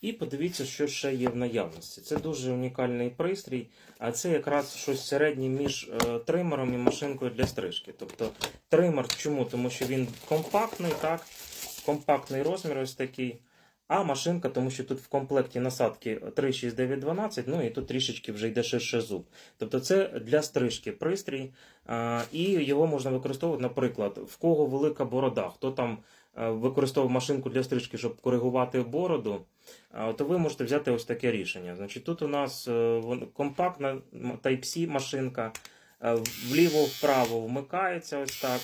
І подивіться, що ще є в наявності. Це дуже унікальний пристрій, а це якраз щось середнє між е, тримером і машинкою для стрижки. Тобто тример чому? Тому що він компактний, так? Компактний розмір ось такий. А машинка, тому що тут в комплекті насадки 36912, ну і тут трішечки вже йде ширше зуб. Тобто це для стрижки пристрій, і його можна використовувати, наприклад, в кого велика борода, хто там е, використовував машинку для стрижки, щоб коригувати бороду, то ви можете взяти ось таке рішення. Значить, тут у нас е, компактна Type-C машинка, е, вліво-вправо вмикається ось так.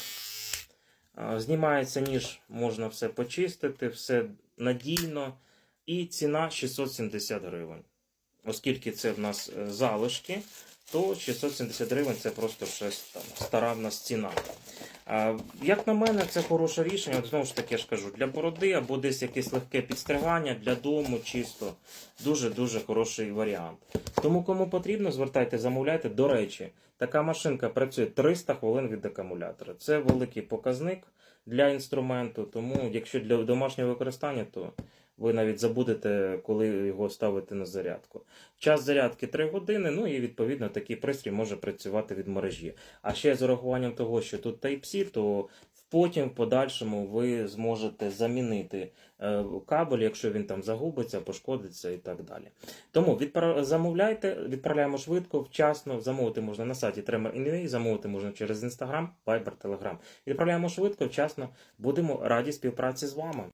Знімається ніж, можна все почистити, все надійно. І ціна 670 гривень. Оскільки це в нас е, залишки, то 670 гривень це просто там стара в нас ціна. Як на мене, це хороше рішення. От Знову ж таки, я ж кажу, для бороди або десь якесь легке підстригання, для дому чисто. Дуже-дуже хороший варіант. Тому кому потрібно, звертайте, замовляйте. До речі, така машинка працює 300 хвилин від акумулятора. Це великий показник для інструменту. Тому, якщо для домашнього використання, то ви навіть забудете, коли його ставити на зарядку. Час зарядки 3 години, ну і відповідно такий пристрій може працювати від мережі. А ще з урахуванням того, що тут Type-C, то потім в подальшому ви зможете замінити е, кабель, якщо він там загубиться, пошкодиться і так далі. Тому відпра... замовляйте, відправляємо швидко, вчасно. Замовити можна на сайті Tremor.in.ua, замовити можна через Instagram, Viber, Telegram. Відправляємо швидко, вчасно. Будемо раді співпраці з вами.